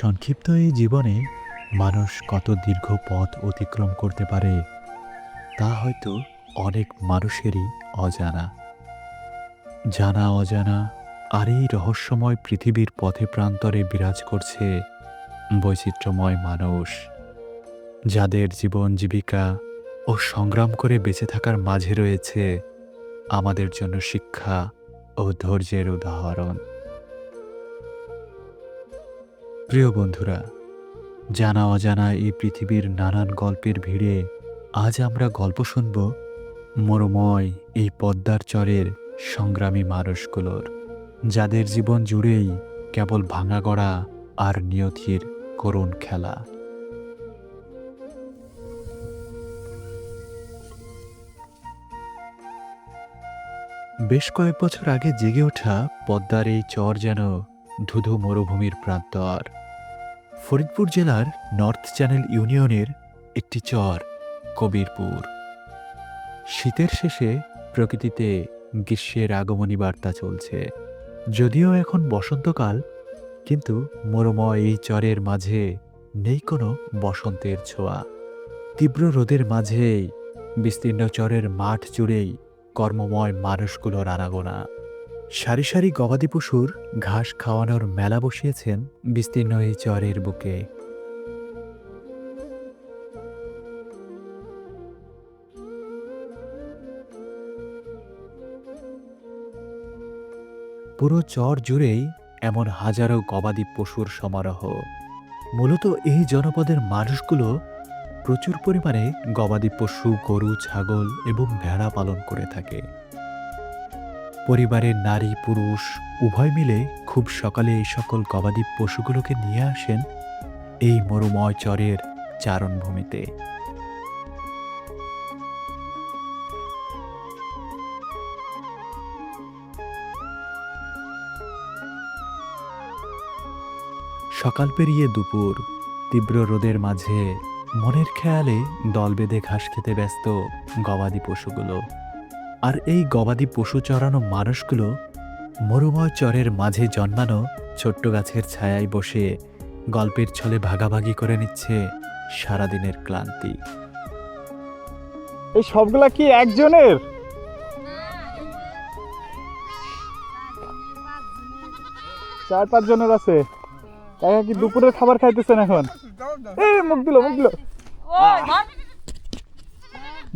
সংক্ষিপ্ত এই জীবনে মানুষ কত দীর্ঘ পথ অতিক্রম করতে পারে, তা হয়তো অনেক মানুষেরই অজানা। জানা অজানা আর এই রহস্যময় পৃথিবীর পথে প্রান্তরে বিরাজ করছে বৈচিত্র্যময় মানুষ, যাদের জীবন জীবিকা ও সংগ্রাম করে বেঁচে থাকার মাঝে রয়েছে আমাদের জন্য শিক্ষা ও ধৈর্যের উদাহরণ। প্রিয় বন্ধুরা, জানা অজানা এই পৃথিবীর নানান গল্পের ভিড়ে আজ আমরা গল্প শুনব মরুময় এই পদ্মার চরের সংগ্রামী মানুষগুলোর, যাদের জীবন জুড়েই কেবল ভাঙা গড়া আর নিয়তির করুণ খেলা। বেশ কয়েক বছর আগে জেগে ওঠা পদ্মার এই চর যেন ধুধু মরুভূমির প্রান্তর। ফরিদপুর জেলার নর্থ চ্যানেল ইউনিয়নের একটি চর, কবিরপুর। শীতের শেষে প্রকৃতিতে গ্রীষ্মের আগমনী বার্তা চলছে। যদিও এখন বসন্তকাল, কিন্তু মরুময় এই চরের মাঝে নেই কোনো বসন্তের ছোঁয়া। তীব্র রোদের মাঝেই বিস্তীর্ণ চরের মাঠ জুড়েই কর্মময় মানুষগুলোর আনাগোনা। সারি সারি গবাদি পশুর ঘাস খাওয়ানোর মেলা বসিয়েছেন বিস্তীর্ণ এই চরের বুকে। পুরো চর জুড়েই এমন হাজারো গবাদি পশুর সমারোহ। মূলত এই জনপদের মানুষগুলো প্রচুর পরিমাণে গবাদি পশু, গরু, ছাগল এবং ভেড়া পালন করে থাকে। পরিবারের নারী, পুরুষ, উভয় মিলে খুব সকালে এই সকল গবাদি পশুগুলোকে নিয়ে আসেন এই মরুময় চরের চারণভূমিতে। সকাল পেরিয়ে দুপুর, তীব্র রোদের মাঝে মনের খেয়ালে দল বেঁধে ঘাস খেতে ব্যস্ত গবাদি পশুগুলো। আর এই গবাদি পশু চড়ানো মানুষগুলো মরুময় চরের মাঝে জন্মানো ছোট্ট গাছের ছায়ায় বসে গল্পের ছলে ভাগাভাগি করে নিচ্ছে সারাদিনের ক্লান্তি। এই সবগুলা কি একজনের? চার পাঁচ জনের আছে। কাকা কি দুপুরের খাবার খাইতেছেন এখন? এই মুখ দিল মুখ দিল।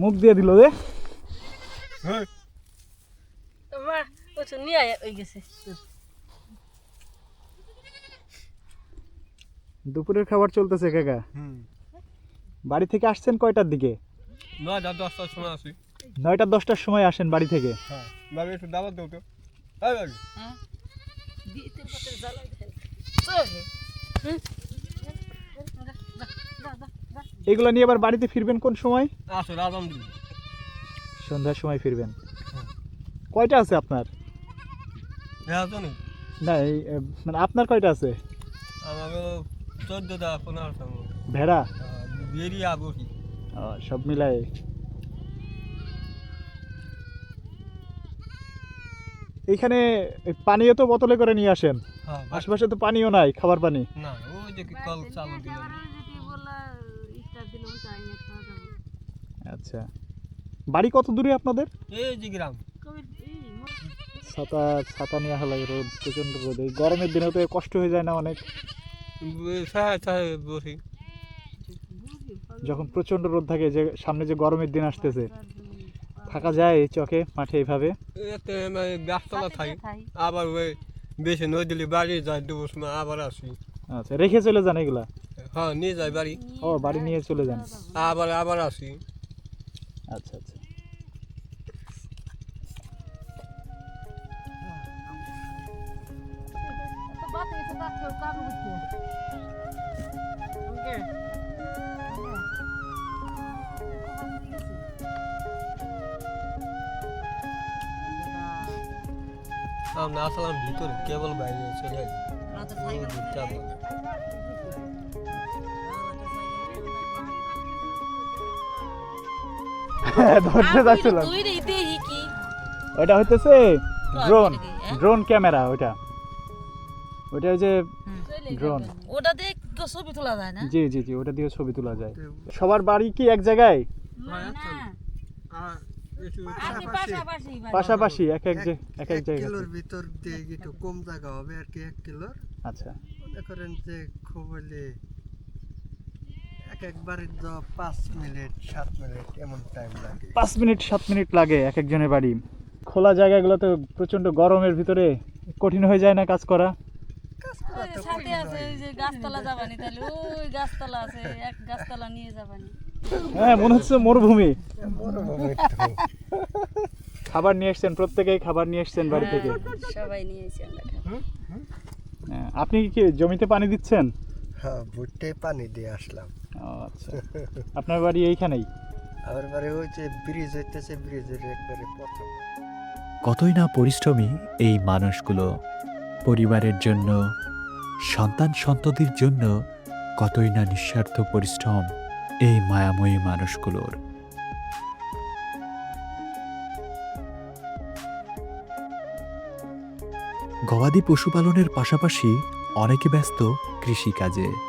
মুখ দিয়ে দিল রে। নিয়ে ওই গেছে। দুপুরের খাবার চলতেছে কাকা। বাড়ি থেকে আসছেন কয়টার দিকে? নয়টা দশটার সময় আসি। নয়টা দশটার সময় আসেন বাড়ি থেকে? হ্যাঁ বাবু একটু দাবার তো। বাবু দেয় চল এগুলো নিয়ে আবার বাড়িতে ফিরবেন কোন সময়? আসো রাজাম দিন সন্ধ্যার সময় ফিরবেন। কয়টা আছে আপনার? না এই মানে আপনার কয়টা আছে? চোদ্দটা পনেরোটা ভেড়া? বেরিয়ে সব মিলাই। এখানে পানীয় তো বোতলে করে নিয়ে আসেন? হ্যাঁ আশেপাশে তো পানিও নাই খাবার পানি? না ওই যে কল চালু দিলাম। আচ্ছা। বাড়ি কত দূরে আপনাদের? এই যে গ্রাম। ছাতা ছাতা নিয়ে আসা রোদ প্রচণ্ড রোদ। এই গরমের দিনে তো কষ্ট হয়ে যায় না অনেক? যখন প্রচণ্ড রোদ থাকে যে সামনে যে গরমের দিন আসতেছে থাকা যায় এই চকে মাঠে এইভাবে? এতে মানে গাছতলা থাকি। আবার ওই বেশি নই দিলে বাড়ি যাই দেবো সময় আবার আসি। আচ্ছা রেখে চলে যান এগুলা? হ্যাঁ নিয়ে যাই বাড়ি। ও বাড়ি নিয়ে চলে যান। আবার আবার আসি। আচ্ছা আচ্ছা আমরা আসলাম ভিতরে কেবল বাইরে চলে যাই চাপা ধরতে যাচ্ছিলাম। ওটা হইতেছে ড্রোন হ্যাঁ? ড্রোন ক্যামেরা ওটা ওটা ওই যে ড্রোন ওটা তো ছবি তোলা যায় না? জি জি জি ওটা দিয়ে ছবি তোলা যায়। সবার বাড়ি কি এক জায়গায়? পাশাপাশি এক এক যে- এক এক জায়গায় কিলোর ভিতর দিয়ে একটু কম জায়গা হবে আর কি এক কিলোর। আচ্ছা। মনে করেন যে খুব এক একবারের তো পাঁচ মিনিট সাত মিনিট এমন টাইম লাগে। পাঁচ মিনিট সাত মিনিট লাগে এক একজনের বাড়ি। খোলা জায়গাগুলোতে প্রচণ্ড গরমের ভিতরে কঠিন হয়ে যায় না কাজ করা? সাথে আছে ওই যে গাছতলা যাবানি তাহলে ওই গাছতলা আছে এক গাছতলা নিয়ে যাবানি। হ্যাঁ মনে হচ্ছে মরুভূমি। মরুভূমি খাবার নিয়ে এসছেন প্রত্যেকেই খাবার নিয়ে এসছেন বাড়ি থেকে। সবাই নিয়েছি আমরা। হ্যাঁ, আপনি কি জমিতে পানি দিচ্ছেন? হ্যাঁ ভুট্টে পানি দিয়ে আসলাম। আচ্ছা। আপনার বাড়ি এইখানেই? আমার বাড়ি যে ব্রিজ হইতেছে ব্রিজের একবারে প্রথম। কতই না পরিশ্রমী এই মানুষগুলো। পরিবারের জন্য সন্তান সন্ততির জন্য কতই না নিঃস্বার্থ পরিশ্রম এই মায়াময়ী মানুষগুলোর। গবাদি পশুপালনের পাশাপাশি অনেকে ব্যস্ত কৃষিকাজে।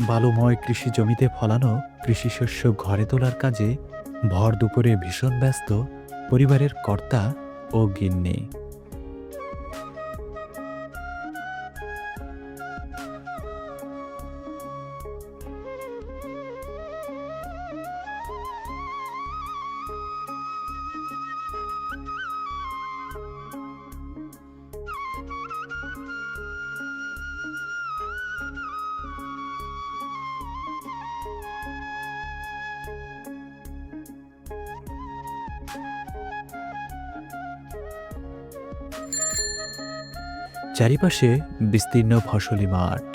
বালুময় কৃষি জমিতে ফলানো কৃষিশস্য ঘরে তোলার কাজে ভর দুপুরে ভীষণ ব্যস্ত পরিবারের কর্তা ও গিন্নি। চারিপাশে বিস্তীর্ণ ফসলি মাঠ।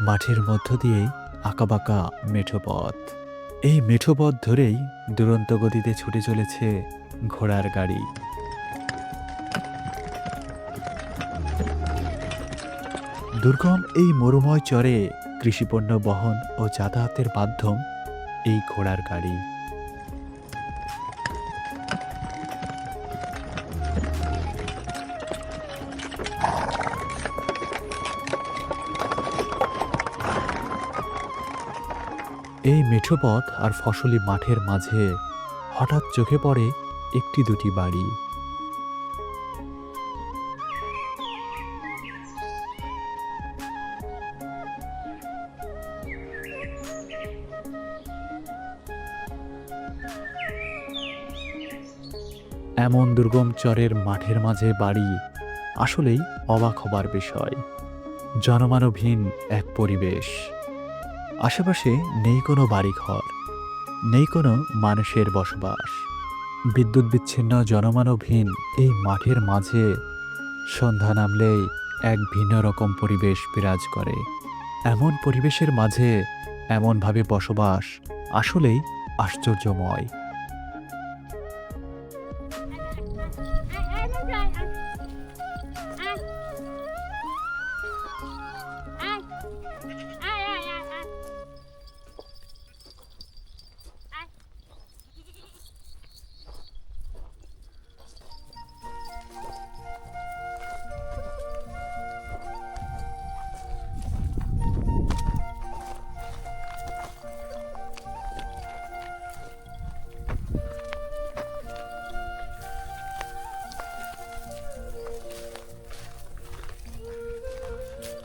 মাঠের মধ্য দিয়েই আঁকাবাঁকা মেঠো পথ। এই মেঠো পথ ধরেই দুরন্ত গতিতে ছুটে চলেছে ঘোড়ার গাড়ি। দুর্গম এই মরুময় চরে কৃষিপণ্য বহন ও যাতায়াতের মাধ্যম এই ঘোড়ার গাড়ি। এই মেঠো পথ আর ফসলি মাঠের মাঝে হঠাৎ চোখে পড়ে একটি দুটি বাড়ি। এমন দুর্গম চরের মাঠের মাঝে বাড়ি আসলেই অবাক হবার বিষয়। জনমানবহীন এক পরিবেশ। আশেপাশে নেই কোনো বাড়িঘর, নেই কোনো মানুষের বসবাস। বিদ্যুৎ বিচ্ছিন্ন, জনমানবহীন এই মাঠের মাঝে সন্ধ্যা নামলেই এক ভিন্ন রকম পরিবেশ বিরাজ করে। এমন পরিবেশের মাঝে এমনভাবে বসবাস আসলেই আশ্চর্যময়।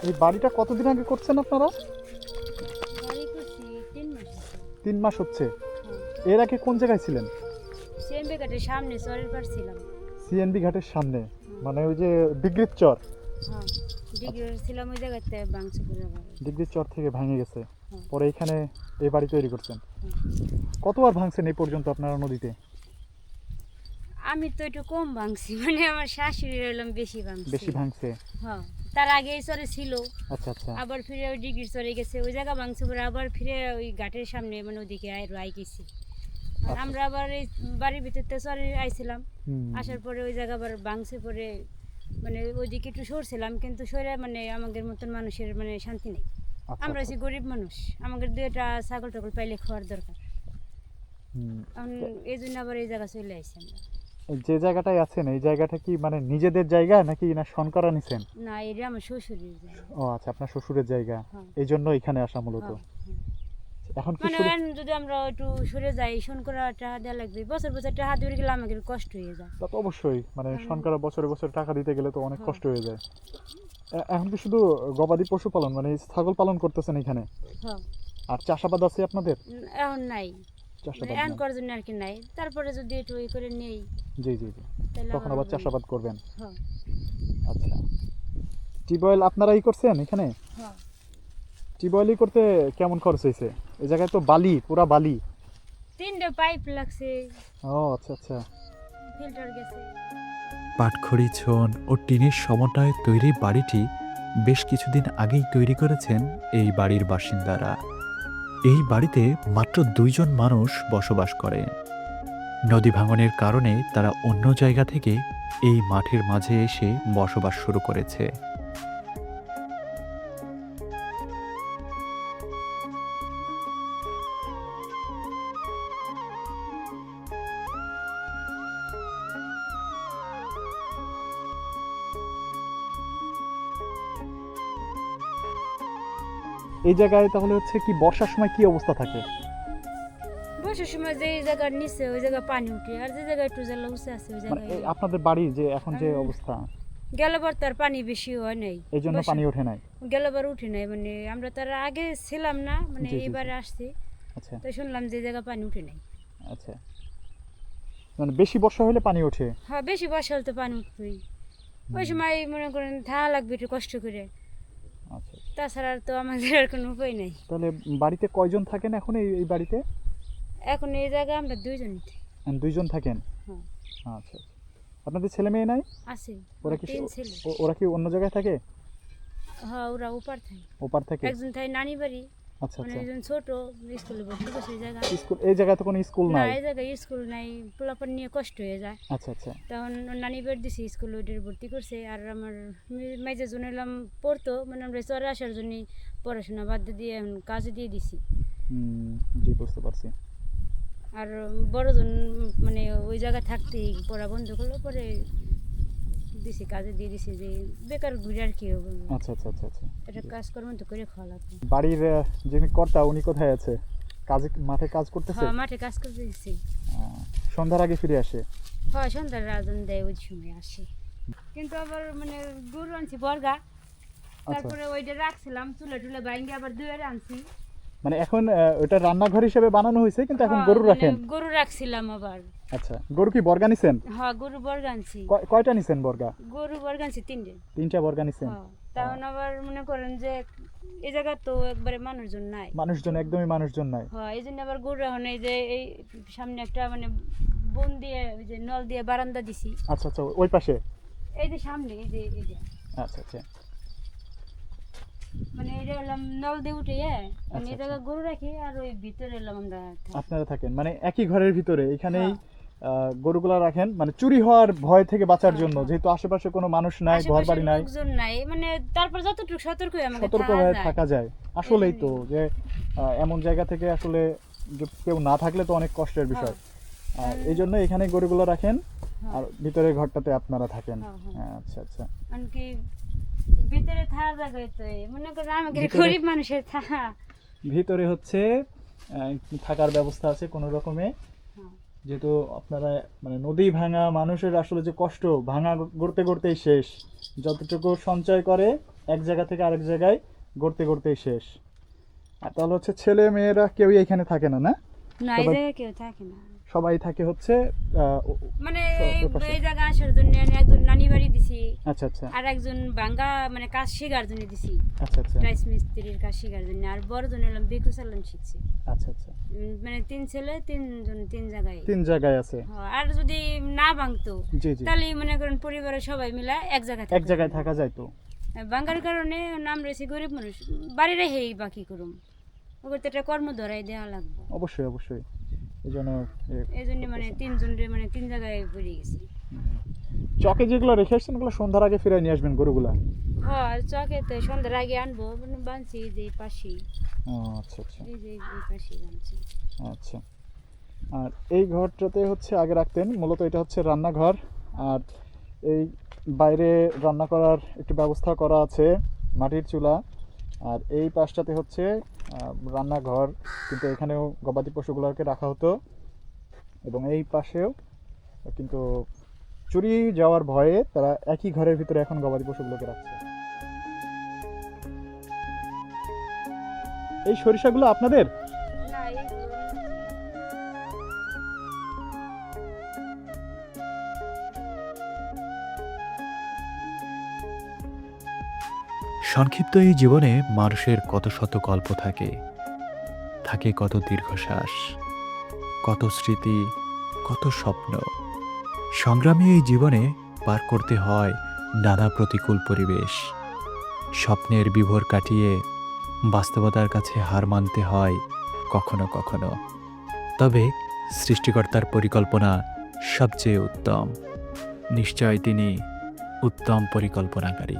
এই বাড়িটা কতদিন আগে করছেন আপনারা? তিন মাস হচ্ছে। এর আগে কোন জায়গায় ছিলেন? সেম্বে ঘাটের সামনে চরের পার ছিলাম। সিএনবি ঘাটের সামনে মানে ওই যে ডিগ্রির চর? হ্যাঁ ডিগ্রি ছিলাম ওই জায়গাতে ডিগ্রির চর থেকে ভেঙে গেছে। পরে এখানে এই বাড়ি তৈরি করছেন। কতবার ভাঙছেন এই পর্যন্ত আপনারা নদীতে? আমি তো একটু কম ভাঙছি মানে আমার শাশুড়ি রইলাম বেশি ভাঙছি। বেশি ভাঙছে? হ্যাঁ। তার আগে এই চরে ছিল। আচ্ছা আচ্ছা। আবার ফিরে ওই ডিগ্রির চরে গেছে। ওই জায়গা ভাঙছে পরে আবার ফিরে ওই ঘাটের সামনে মানে ওদিকে আই আই গেছি। আচ্ছা। আমরা আবার এই বাড়ির ভিতরতে চরে আইছিলাম। আসার পরে ওই জায়গা আবার ভাঙছে পরে মানে ওইদিকে একটু সরছিলাম কিন্তু সরে মানে আমাদের মতন মানুষের মানে শান্তি নেই। আচ্ছা, আমরা আচ্ছা। হচ্ছি গরিব মানুষ। আমাদের দুইটা ছাগল টাগল পাইলে খাওয়ার দরকার। এই জন্য আবার এই জায়গা চলে আসছি আমরা। যে জায়গাটায় আছেন এই জায়গাটা কি মানে নিজেদের জায়গা নাকি না সনকরা নিছেন? না এটা আমার শ্বশুরের জায়গা। ও আচ্ছা আপনার শ্বশুরের জায়গা। হ্যাঁ। এই জন্য এখানে আসা মূলত। হ্যাঁ, এখন কি মানে যদি আমরা একটু সরে যাই শোন করা টাকা দেওয়া লাগবে। বছর বছর টাকা দিয়ে গেলে আমাদের কষ্ট হয়ে যায়। তা তো অবশ্যই মানে হ্যাঁ। সনকরা বছরে বছরে টাকা দিতে গেলে তো অনেক হ্যাঁ। কষ্ট হয়ে যায়। এখন কি শুধু গবাদি পশু পালন মানে ছাগল পালন করতেছেন এখানে? হ্যাঁ। আর চাষাবাদ আছে আপনাদের? এখন নাই। চাষাবাদ এখন করার জন্য আর কি নাই। তারপরে যদি একটু ই করে নেই জি জি জি। তখন আবার চাষাবাদ করবেন? হ্যাঁ। আচ্ছা। টিউবওয়েল আপনারাই করছেন এখানে? হ্যাঁ। টিউবওয়েলই করতে কেমন খরচ হয়েছে? এই জায়গায় তো বালি পুরা বালি। তিনটে পাইপ লাগছে। ও আচ্ছা আচ্ছা। ফিল্টার গেছে। পাটখড়ি ছন ও টিনের সমন্বয়ে তৈরি বাড়িটি বেশ কিছুদিন আগেই তৈরি করেছেন এই বাড়ির বাসিন্দারা। এই বাড়িতে মাত্র দুইজন মানুষ বসবাস করে। নদী ভাঙনের কারণে তারা অন্য জায়গা থেকে এই মাঠের মাঝে এসে বসবাস শুরু করেছে। এই জায়গায় তাহলে হচ্ছে কি বর্ষার সময় কি অবস্থা থাকে? বর্ষার সময় যে জায়গার নিচে ওই জায়গায় পানি উঠে আর যে জায়গায় একটু জেলা উঁচে আছে ওই মানে জায়গায় আপনাদের বাড়ি যে এখন যে অবস্থা? গেলবার তার পানি বেশি হয় নাই। এই জন্য পানি ওঠে নাই? গেলবার উঠে নাই মানে আমরা তার আগে ছিলাম না মানে। এবারে আসছি। আচ্ছা। তো শুনলাম যে জায়গা পানি উঠে নাই। আচ্ছা। মানে বেশি বর্ষা হলে পানি ওঠে? হ্যাঁ বেশি বর্ষা হলে তো পানি উঠবেই ওই সময় মনে করেন থাকা লাগবে একটু কষ্ট করে। আচ্ছা। তাছাড়া তো আমাদের আর কোনো উপায় নাই। তাহলে বাড়িতে কয়জন থাকেন এখন এই এই বাড়িতে? এখন এই জায়গায় আমরা দুইজন দুইজন থাকেন? হ্যাঁ। আচ্ছা আচ্ছা। আপনাদের ছেলে মেয়ে নাই? আছে ওরা কি ওরা কি অন্য জায়গায় থাকে? হ্যাঁ ওরা ওপার থাকে। ওপার থাকে। একজন থাকে নানি বাড়ি আচ্ছা মানে আচ্ছা। একজন ছোট স্কুলে ভর্তি করছে এই জায়গা স্কুল এই জায়গায় কোনো স্কুল নাই? এই জায়গায় স্কুল নাই। পোলাপান নিয়ে কষ্ট হয়ে যায়। আচ্ছা আচ্ছা। তখন নানি বের দিছি স্কুল ওইটার ভর্তি করছে। আর আমার মেজে জন পড়তো মানে আমরা চরে আসার জন্য পড়াশোনা বাদ দিয়ে এখন কাজে দিয়ে দিছি। হুম, জি বুঝতে পারছি। আর বড়জন মানে ওই জায়গায় থাকতেই পড়া বন্ধ করল পরে দিছি কাজে দিয়ে দিছি যে বেকার ঘুরে আর কি হবে। আচ্ছা আচ্ছা আচ্ছা আচ্ছা। এটা কাজকর্ম তো করে খাওয়া লাগবে। বাড়ির যিনি কর্তা উনি কোথায় আছে? কাজে মাঠে কাজ করতেছে? হ্যাঁ মাঠে কাজ করতে দিছি সন্ধ্যার আগে ফিরে আসে? হয় সন্ধ্যার রাজন দেয় ওই সময় আসি। কিন্তু আবার মানে গরু আনছি বর্গা। আচ্ছা। তারপরে ওইটা রাখছিলাম চুলে টুলে বাইঙ্গে আবার দুয়ে আনছি। মানে এখন ওটা রান্নাঘর হিসেবে বানানো হয়েছে কিন্তু এখন হ্যাঁ, গরু মানে রাখেন? গরু রাখছিলাম আবার। আচ্ছা গরু কি বর্গা নিছেন? হ্যাঁ গরু বর্গা আনছি। কয়টা নিছেন বর্গা? গরু বর্গা আনছি তিনটে। তিনটা বর্গা নিছেন? হ্যাঁ তখন আবার মনে করেন যে এই জায়গা তো একবারে মানুষজন নাই। মানুষজন একদমই মানুষজন নাই। হ্যাঁ এই জন্য আবার গরু এখন এই যে এই সামনে একটা মানে বন দিয়ে ওই যে নল দিয়ে বারান্দা দিছি। আচ্ছা আচ্ছা ওই পাশে? এই যে সামনে এই যে এই যে। আচ্ছা আচ্ছা। মানে এটা হলাম নল দিয়ে উঠে মানে আচ্ছা, এই জায়গায় গরু রাখি আর ওই ভিতরে এলাম আমরা আপনারা থাকেন মানে একই ঘরের ভিতরে এখানেই হ্যাঁ। গরুগুলা রাখেন। মানে চুরি হওয়ার ভয় থেকে বাঁচার হ্যাঁ, জন্য। হ্যাঁ। যেহেতু আশেপাশে কোনো মানুষ নাই ঘর বাড়ি নাই। মানে তারপর যতটুকু সতর্ক সতর্ক হয়ে। থাকা যায়। আসলেই তো যে এমন জায়গা থেকে আসলে কেউ না থাকলে তো অনেক কষ্টের বিষয়। আর এই জন্য এখানে গরুগুলো রাখেন। হ্যাঁ। আর ভিতরে ঘরটাতে আপনারা থাকেন। হ্যাঁ, হ্যাঁ। হ্যাঁ, আচ্ছা আচ্ছা। ভিতরে থাকা জায়গায় তো। মনে করেন গরিব মানুষের থাকা। ভিতরে হচ্ছে থাকার ব্যবস্থা আছে কোনো রকমে। হ্যাঁ। যেহেতু আপনারা মানে নদী ভাঙা মানুষের আসলে যে কষ্ট ভাঙা গড়তে গড়তেই শেষ। যতটুকু সঞ্চয় করে এক জায়গা থেকে আরেক জায়গায় গড়তে গড়তেই শেষ। আর তাহলে হচ্ছে ছেলে মেয়েরা কেউই এখানে থাকে না না? না এই জায়গায় কেউ থাকে না। সবাই থাকে হচ্ছে মানে এই জায়গা আসার জন্য আমি একজন নানি বাড়ি দিছি। আচ্ছা আচ্ছা। আর একজন বাঙ্গা মানে কাজ শেখার জন্য দিছি। আচ্ছা আচ্ছা। রাইস মিস্ত্রির কাজ শেখার জন্য। আর বড়জন হলাম বেকু চালান শিখছি। আচ্ছা আচ্ছা। মানে তিন ছেলে তিনজন তিন জায়গায়। তিন জায়গায় আছে। আর যদি না ভাঙতো জি জি। তাহলে মনে করেন পরিবারের সবাই মিলে এক জায়গায় এক জায়গায় থাকা যায় তো। বাঙ্গার কারণে নাম রয়েছে গরিব মানুষ বাড়ি হেই বাকি করুম। ওগুলো তো একটা কর্ম ধরাই দেওয়া লাগবে। অবশ্যই অবশ্যই। এই জন্য এই জন্য মানে তিনজন মানে তিন জায়গায় পড়ে গেছি। চকে যেগুলো রেখে আসছেন ওগুলো সন্ধ্যার আগে ফিরে নিয়ে আসবেন গরুগুলা? হ্যাঁ চকে তো সন্ধ্যার আগে আনব মানে বানছি যে ও আচ্ছা আচ্ছা। এই যে এই বানছি। আচ্ছা। আর এই ঘরটাতে হচ্ছে আগে রাখতেন মূলত এটা হচ্ছে রান্নাঘর। আর এই বাইরে রান্না করার একটু ব্যবস্থা করা আছে মাটির চুলা। আর এই পাশটাতে হচ্ছে রান্নাঘর, কিন্তু এখানেও গবাদি পশুগুলোকে রাখা হতো। এবং এই পাশেও কিন্তু চুরি যাওয়ার ভয়ে তারা একই ঘরের ভিতরে এখন গবাদি পশুগুলোকে রাখছে। এই সরিষাগুলো আপনাদের? সংক্ষিপ্ত এই জীবনে মানুষের কত শত গল্প থাকে। থাকে কত দীর্ঘশ্বাস, কত স্মৃতি, কত স্বপ্ন। সংগ্রামী এই জীবনে পার করতে হয় নানা প্রতিকূল পরিবেশ। স্বপ্নের বিভোর কাটিয়ে বাস্তবতার কাছে হার মানতে হয় কখনো কখনো। তবে সৃষ্টিকর্তার পরিকল্পনা সবচেয়ে উত্তম। নিশ্চয় তিনি উত্তম পরিকল্পনাকারী।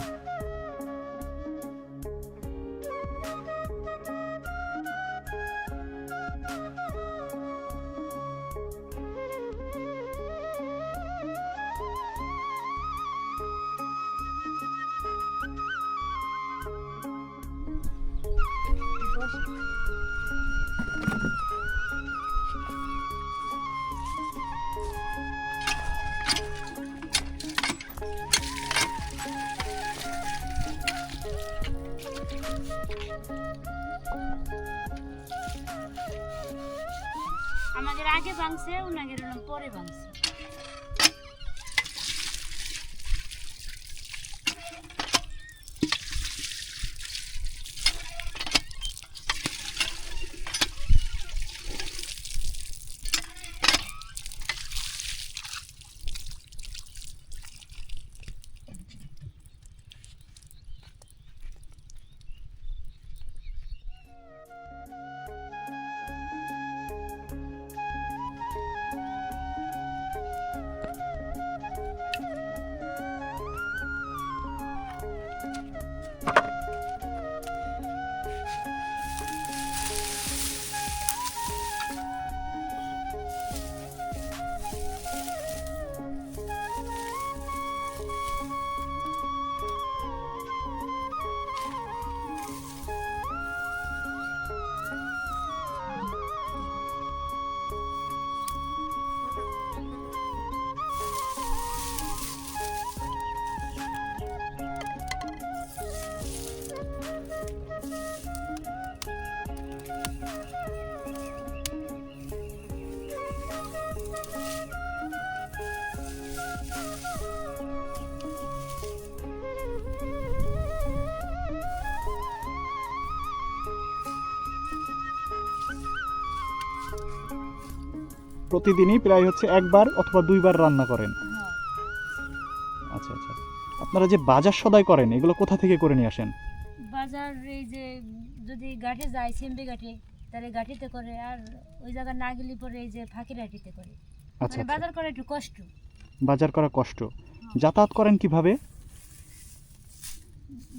আগে ভাঙছে উনাগের পরে ভাঙছে। প্রতিদিনই প্রায় হচ্ছে একবার অথবা দুইবার রান্না করেন। হ্যাঁ। আচ্ছা আচ্ছা। আপনারা যে বাজার সদাই করেন এগুলো কোথা থেকে করে নিয়ে আসেন? বাজার এই যে যদি ঘাটে যায় সিমবি ঘাটে তাহলে ঘাটিতে করে আর ওই জায়গা না গেলে পরে এই যে ফাঁকির হাটিতে করে। আচ্ছা মানে আচ্ছা। বাজার করা একটু কষ্ট। বাজার করা কষ্ট। যাতায়াত করেন কীভাবে?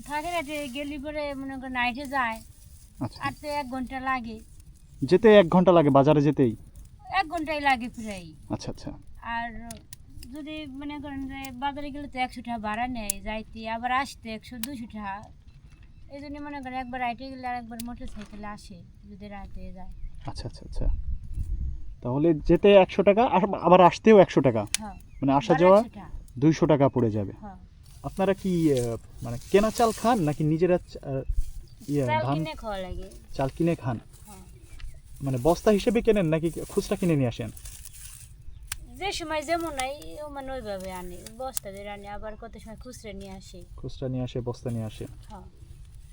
ফাঁকির হাটে গেলে পরে মনে করেন নাইটে যায় আচ্ছা। আর এক ঘণ্টা লাগে। যেতে এক ঘণ্টা লাগে বাজারে যেতেই? এক ঘন্টাই লাগে প্রায় আচ্ছা আচ্ছা। আর যদি মনে করেন যে বাজারে গেলে তো একশো টাকা ভাড়া নেয় যাইতে আবার আসতে একশো দুশো টাকা। এই জন্য মনে করেন একবার হাইটে গেলে আর একবার মোটর সাইকেলে আসে যদি রাতে যায়। আচ্ছা আচ্ছা আচ্ছা। তাহলে যেতে একশো টাকা আর- আবার আসতেও একশো টাকা। হ্যাঁ মানে আসা যাওয়া 100 টাকা। দুইশো টাকা পড়ে যাবে। হ্যাঁ। আপনারা কি মানে কেনা চাল খান নাকি নিজেরা ইয়ে ধান চাল কিনে খান? মানে বস্তা হিসেবে কেনেন নাকি খুচরা কিনে নিয়ে আসেন? যে সময় যেমন নাই মানে ওইভাবে আনে। বস্তা দিয়ে আনে আবার কত সময় খুচরা নিয়ে আসে। খুচরা নিয়ে আসে বস্তা নিয়ে আসে।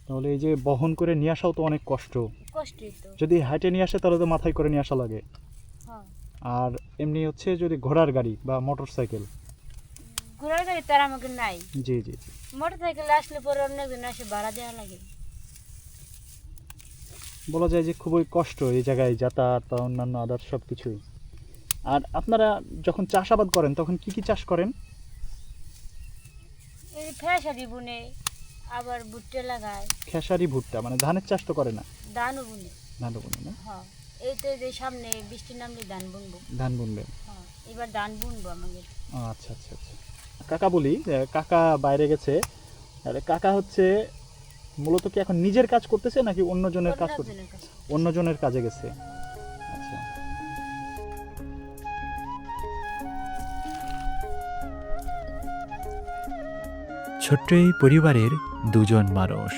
তাহলে এই যে বহন করে নিয়ে আসাও তো অনেক কষ্ট। কষ্টই তো। যদি হাইটে নিয়ে আসে তাহলে তো মাথায় করে নিয়ে আসা লাগে। আর এমনি হচ্ছে যদি ঘোড়ার গাড়ি বা মোটর সাইকেল ঘোড়ার গাড়ি তার আমাকে নাই। জি জি মোটর সাইকেল আসলে পরে অন্য একজন আসে ভাড়া দেওয়া লাগে। বলা যায় যে খুবই কষ্ট এই জায়গায় যাতায়াত বা অন্যান্য আদার সব কিছুই আর আপনারা যখন চাষাবাদ করেন তখন কি কি চাষ করেন? এই ফ্যাশারি বুনে আবার ভুট্টে লাগায় খেসারি ভুট্টা মানে ধানের চাষ তো করে না? ধানও বুনে। ধান বুনে না? হ্যাঁ এই তো যে সামনে বৃষ্টি নামলে ধান বুনবো। ধান বুনবেন হ্যাঁ এবার ধান বুনবো আমাদের। আচ্ছা আচ্ছা আচ্ছা। কাকা বলি কাকা বাইরে গেছে। তাহলে কাকা হচ্ছে মূলত কি এখন নিজের কাজ করতেছে নাকি অন্যজনের কাজ করতে অন্যজনের অন্যজনের কাজে গেছে। আচ্ছা। ছোট্ট এই পরিবারের দুজন মানুষ।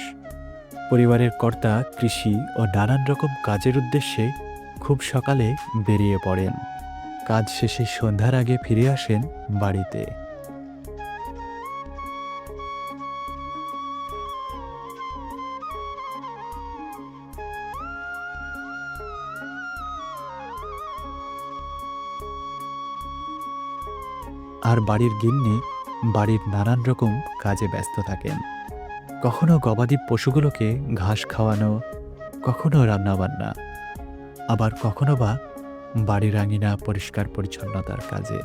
পরিবারের কর্তা কৃষি ও নানান রকম কাজের উদ্দেশ্যে খুব সকালে বেরিয়ে পড়েন। কাজ শেষে সন্ধ্যার আগে ফিরে আসেন বাড়িতে। আর বাড়ির গিন্নি বাড়ির নানান রকম কাজে ব্যস্ত থাকেন। কখনো গবাদি পশুগুলোকে ঘাস খাওয়ানো, কখনো রান্নাবান্না, আবার কখনো বা বাড়ির আঙিনা পরিষ্কার পরিচ্ছন্নতার কাজে।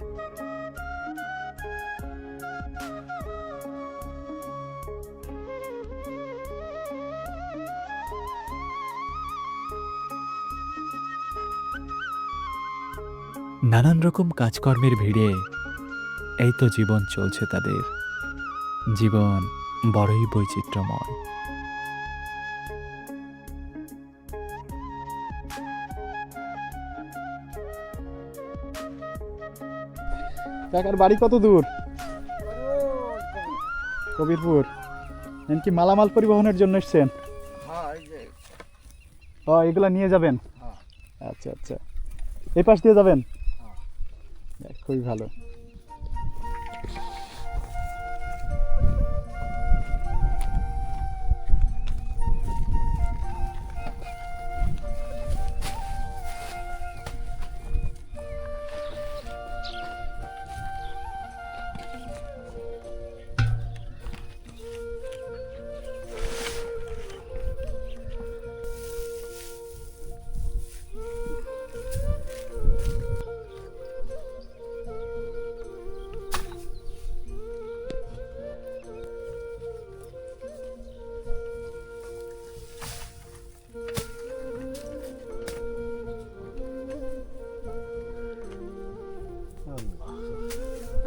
নানান রকম কাজকর্মের ভিড়ে এই তো জীবন চলছে তাদের। জীবন বড়ই বৈচিত্র্যময়। কাকার বাড়ি কত দূর? কবিরপুর। কি মালামাল পরিবহনের জন্য এসছেন? হ্যাঁ ও এগুলো নিয়ে যাবেন? হ্যাঁ। আচ্ছা আচ্ছা। এই পাশ দিয়ে যাবেন? খুবই ভালো।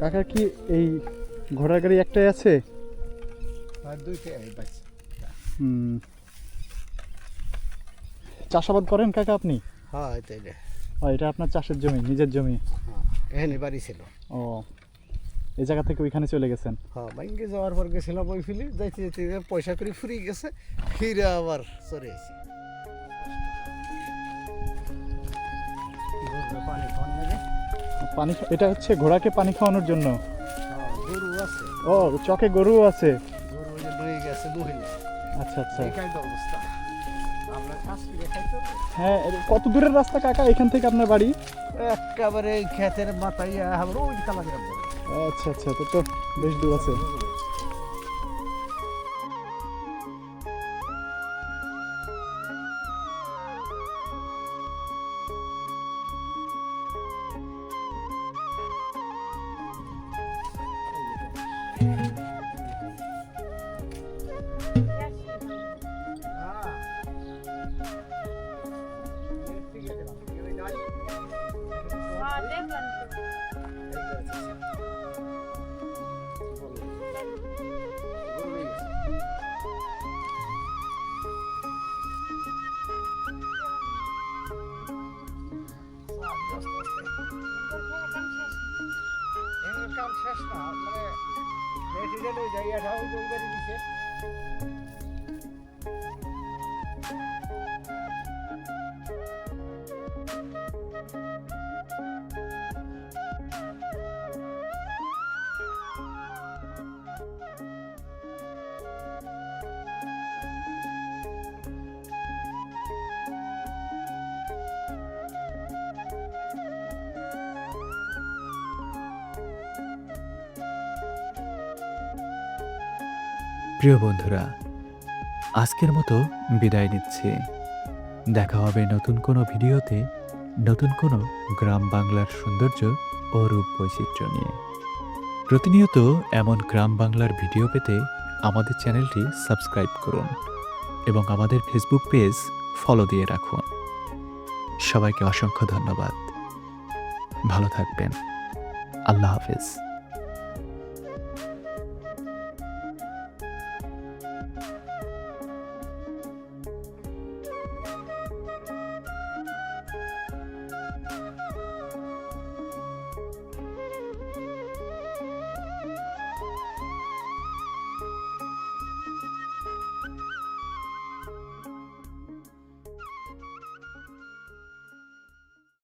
কাকা কি এই ঘোড়ার গাড়ি একটাই আছে? আর দুইটা এই হুম। চাষাবাদ করেন কাকা আপনি? হ্যাঁ এটাই ও এটা আপনার চাষের জমি নিজের জমি? হ্যাঁ এখানে বাড়ি ছিল। ও এই জায়গা থেকে ওইখানে চলে গেছেন? হ্যাঁ ব্যাংকে যাওয়ার পর গেছিলাম ওই ফিলি যাইতে যেতে পয়সা করে ফুরিয়ে গেছে ফিরে আবার চলে এসেছি পানি এটা হচ্ছে ঘোড়াকে পানি খাওয়ানোর জন্য। গরু আছে ও চকে গরু আছে। গরু গেছে আচ্ছা আচ্ছা। অবস্থা আমরা। হ্যাঁ কত দূরের রাস্তা কাকা? এখান থেকে আপনার বাড়ি? একেবারে খেতের ক্ষেতের মাথায় আবার ওই কালা আচ্ছা আচ্ছা তো বেশ দূর আছে। শেষ না মানে মেটেরিয়াল ওই জায়গাটাও যে ওই প্রিয় বন্ধুরা, আজকের মতো বিদায় নিচ্ছি। দেখা হবে নতুন কোনো ভিডিওতে, নতুন কোনো গ্রাম বাংলার সৌন্দর্য ও রূপ বৈচিত্র্য নিয়ে। প্রতিনিয়ত এমন গ্রাম বাংলার ভিডিও পেতে আমাদের চ্যানেলটি সাবস্ক্রাইব করুন এবং আমাদের ফেসবুক পেজ ফলো দিয়ে রাখুন। সবাইকে অসংখ্য ধন্যবাদ। ভালো থাকবেন। আল্লাহ হাফেজ।